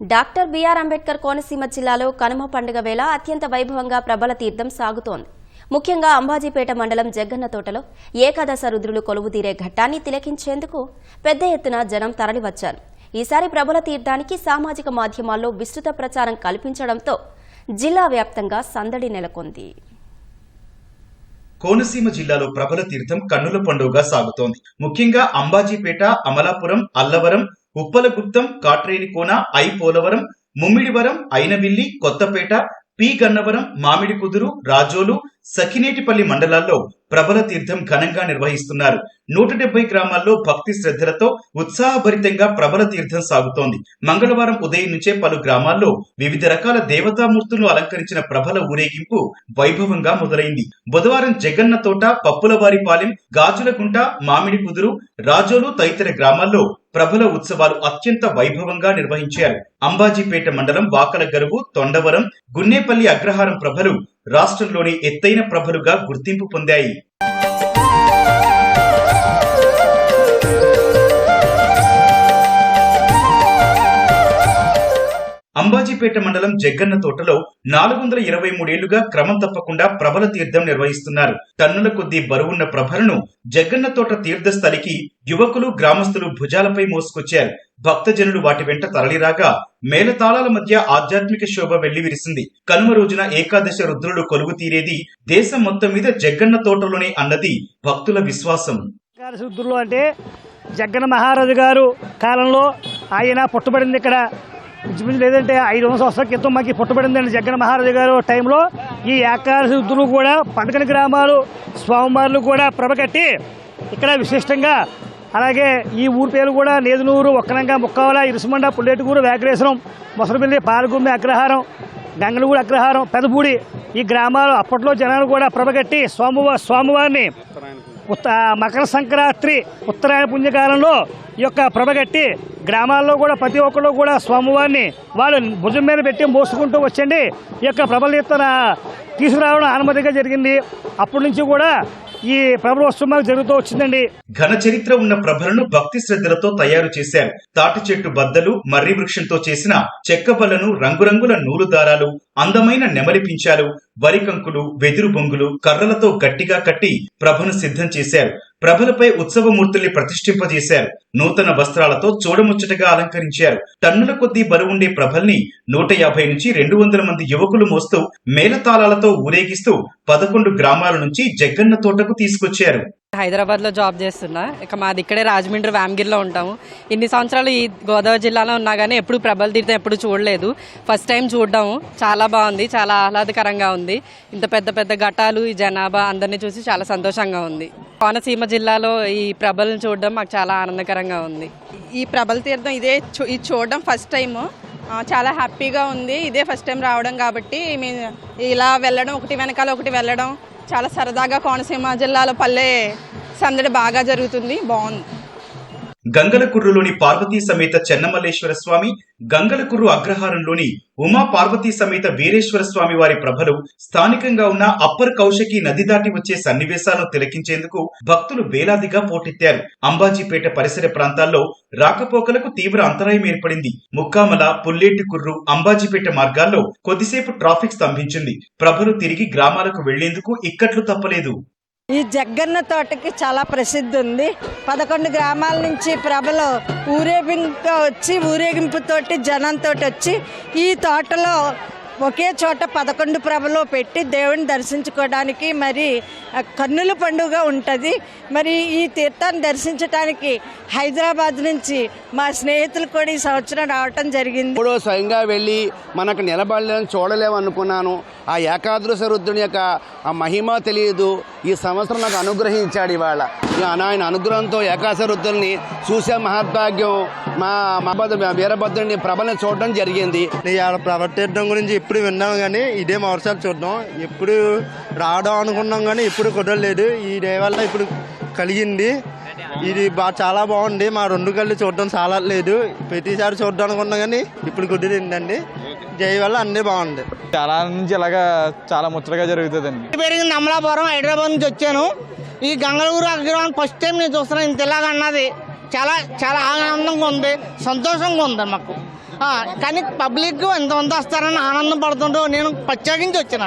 Doctor BR Ambedkar Konaseema జిల్లాలో కనుమ పండుగ వేళ అత్యంత వైభవంగా ప్రబల తీర్థం సాగుతోంది. ముఖ్యంగా అంబాజీపేట మండలం జగ్గన్న తోటలో ఏకాదశ రుద్రులు కొలువుదీరే ఘట్టాన్ని తిలకించేందుకు పెద్ద ఎత్తున జనం తరలివచ్చారు. ఈసారి ప్రబల తీర్థానికి సామాజిక మాధ్యమాల్లో విస్తృత ప్రచారం కల్పించడంతో జిల్లా వ్యాప్తంగా సందడి నెలకొంది. కోనసీమ జిల్లాలో ప్రబల తీర్థం కన్నుల పండుగగా సాగుతోంది. ముఖ్యంగా Ambajipeta Amalapuram Allavaram Uppalaguptam Katrenikona I Polavaram Mummidivaram Ainavilli Kothapeta P. Gannavaram Mamidikuduru Razole Sakhinetipalli మండలాల్లో ప్రబల తీర్థం ఘనంగా నిర్వహిస్తున్నారు. నూట డెబ్బై గ్రామాల్లో భక్తి శ్రద్ధలతో ఉత్సాహభరితంగా ప్రబల తీర్థం సాగుతోంది. మంగళవారం ఉదయం నుంచే పలు గ్రామాల్లో వివిధ రకాల దేవతామూర్తులను అలంకరించిన ప్రబల ఊరేగింపు వైభవంగా మొదలైంది. బుధవారం జగన్న తోట పప్పులవారిపాలెం గాజులగుంట మామిడి కుదురు రాజోలు తదితర గ్రామాల్లో ప్రబల ఉత్సవాలు అత్యంత వైభవంగా నిర్వహించారు. అంబాజీపేట మండలం వాకల గరువు తొండవరం గున్నేపల్లి అగ్రహారం ప్రభలు రాష్ట్రంలోని ఎత్తైన ప్రభలుగా గుర్తింపు పొందాయి. అంబాజీపేట మండలం జగ్గన్న తోటలో నాలుగు వందల ఇరవై మూడేళ్ళుగా క్రమం తప్పకుండా ప్రబల తీర్థం నిర్వహిస్తున్నారు. టన్నుల కొద్దీ బరువున్న ప్రభలను జగ్గన్న తోట తీర్థస్థలికి యువకులు గ్రామస్తులు భుజాలపై మోసుకొచ్చారు. భక్తజనులు వాటి వెంట తరలిరాగా మేళతాళాల మధ్య ఆధ్యాత్మిక శోభ వెళ్ళి విరిసింది కనుమ రోజున ఏకాదశ రుద్రులు కొలువు తీరేది దేశం మొత్తం మీద జగ్గన్న తోటలోనే అన్నది భక్తుల విశ్వాసం. అంటే జగ్గన మహారాజు గారు కాలంలో ఆయన పుట్టబడింది ఇక్కడ ఇంచుమించు లేదంటే ఐదు వందల సంవత్సరాల క్రితం మాకు పుట్టబడిందండి. జగన్ మహారాజు గారు టైంలో ఈ ఏకాదశి కూడా పండగని గ్రామాలు స్వామివార్లు కూడా ప్రభకట్టి ఇక్కడ విశిష్టంగా అలాగే ఈ ఊరి పేరు కూడా నేదునూరు ఒక్కనంగా ముక్కావల ఇరుసుమండ పుల్లేటుకూరు వేకరేశ్వరం మొసరపల్లి పాలగుమ్మి అగ్రహారం గంగలగూడి అగ్రహారం పెదపూడి ఈ గ్రామాలు అప్పట్లో జనాలు కూడా ప్రభగట్టి స్వామివారి స్వామివారిని ఉత్త మకర సంక్రాంతి ఉత్తరాయణ పుణ్యకాలంలో ఈ యొక్క ప్రభగట్టి గ్రామాల్లో కూడా ప్రతి ఒక్కరు కూడా స్వామివారిని వాళ్ళు భుజం మీద పెట్టి మోసుకుంటూ వచ్చండి. ఈ యొక్క ప్రభలెత్తన తీసుకురావడం అనుమతిగా జరిగింది. అప్పటి నుంచి కూడా ఈ ప్రభలోత్సవం జరుగుతూ వచ్చిందండి. ఘన చరిత్ర ఉన్న ప్రభలను భక్తి శ్రద్ధలతో తయారు చేశారు. తాటి చెట్టు బద్దలు మర్రి వృక్షంతో చేసిన చెక్క బలను రంగురంగుల నూలు దారాలు అందమైన నెమలి పించాలు వరికంకులు వెదురు బొంగులు కర్రలతో గట్టిగా కట్టి ప్రభను సిద్ధం చేశారు. ప్రభలపై ఉత్సవమూర్తుల్ని ప్రతిష్ఠింపజేశారు. నూతన వస్త్రాలతో చూడముచ్చటగా అలంకరించారు. టన్నుల కొద్దీ బరువుండే ప్రభల్ని నూట యాభై నుంచి రెండు వందల మంది యువకులు మోస్తూ మేళతాళాలతో ఊరేగిస్తూ పదకొండు గ్రామాల నుంచి జగ్గన్న తోటకు తీసుకొచ్చారు. హైదరాబాద్లో జాబ్ చేస్తున్నా. ఇక మాది ఇక్కడే రాజమండ్రి వ్యామగిరిలో ఉంటాము. ఇన్ని సంవత్సరాలు ఈ గోదావరి జిల్లాలో ఉన్నా కానీ ఎప్పుడు ప్రబల తీర్థం ఎప్పుడు చూడలేదు. ఫస్ట్ టైం చూడడం చాలా బాగుంది. చాలా ఆహ్లాదకరంగా ఉంది. ఇంత పెద్ద పెద్ద ఘటాలు ఈ జనాభా అందరినీ చూసి చాలా సంతోషంగా ఉంది. కోనసీమ జిల్లాలో ఈ ప్రభలను చూడడం మాకు చాలా ఆనందకరంగా ఉంది. ఈ ప్రబల తీర్థం ఇదే చూ- ఇది చూడడం ఫస్ట్ టైం చాలా హ్యాపీగా ఉంది. ఇదే ఫస్ట్ టైం రావడం కాబట్టి మేము ఇలా వెళ్ళడం ఒకటి వెనకాల ఒకటి వెళ్ళడం చాలా సరదాగా కోనసీమ జిల్లాలో పల్లె సందడి బాగా జరుగుతుంది. బాగుంది. గంగలకుర్రులోని పార్వతీ సమేత చెన్నమల్లేశ్వర స్వామి గంగలకుర్రు అగ్రహారంలోని ఉమా పార్వతీ సమేత వీరేశ్వర స్వామి వారి ప్రభలు స్థానికంగా ఉన్న అప్పర్ కౌశకి నది దాటి వచ్చే సన్నివేశాలను తిలకించేందుకు భక్తులు వేలాదిగా పోటెత్తారు. అంబాజీపేట పరిసర ప్రాంతాల్లో రాకపోకలకు తీవ్ర అంతరాయం ఏర్పడింది. ముక్కామల పుల్లేటికుర్రు అంబాజీపేట మార్గాల్లో కొద్దిసేపు ట్రాఫిక్ స్తంభించింది. ప్రభలు తిరిగి గ్రామాలకు వెళ్ళేందుకు ఇక్కట్లు తప్పలేదు. ఈ జగ్గన్న తోటకి చాలా ప్రసిద్ధి ఉంది. పదకొండు గ్రామాల నుంచి ప్రభలు ఊరేగింపుగా వచ్చి ఊరేగింపుతోటి జనంతో వచ్చి ఈ తోటలో ఒకే చోట పదకొండు ప్రభలు పెట్టి దేవుని దర్శించుకోవడానికి మరి కన్నుల పండుగ ఉంటుంది. మరి ఈ తీర్థాన్ని దర్శించడానికి హైదరాబాద్ నుంచి మా స్నేహితులు కూడా ఈ సంవత్సరం రావటం జరిగింది. ఎప్పుడో స్వయంగా వెళ్ళి మనకు నిలబడలేని చూడలేము అనుకున్నాను. ఆ ఏకాదశ రుద్రుని యొక్క ఆ మహిమ తెలియదు. ఈ సంవత్సరం నాకు అనుగ్రహించాడు ఇవాళ. ఈ ఆయన అనుగ్రహంతో ఏకాదశ రుద్రుని చూసే మహద్భాగ్యం మా మా భద్ర- వీరభద్రుని ప్రభలను చూడడం జరిగింది. ప్రవర్తించడం గురించి ఎప్పుడు విన్నాం కానీ ఇదే మొదటిసారి చూడడం. ఎప్పుడు రావడం అనుకున్నాం కానీ ఎప్పుడు కుదరలేదు. ఈ డే వల్ల ఇప్పుడు కలిగింది. ఇది బా చాలా బాగుంది. మా రెండు కళ్ళు చూడడం చాలా లేదు ప్రతిసారి చూడడం అనుకున్నాం కానీ ఇప్పుడు కుదిరిందండి. జై వల్ల అన్నీ బాగుంది. చాలా నుంచి ఇలాగా చాలా ముచ్చటగా జరుగుతుందండి. పెరిగింది అమలాపురం హైదరాబాద్ నుంచి వచ్చాను. ఈ గంగళూరు అగ్రహం ఫస్ట్ టైం నేను చూస్తున్నాను. ఇంత ఇలాగ అన్నది. చాలా చాలా ఆనందంగా ఉంది. సంతోషంగా ఉంది మాకు. కానీ పబ్లిక్ ఎంతమంది వస్తారని ఆనందం పడుతుంటూ నేను ప్రత్యేకించి వచ్చిన.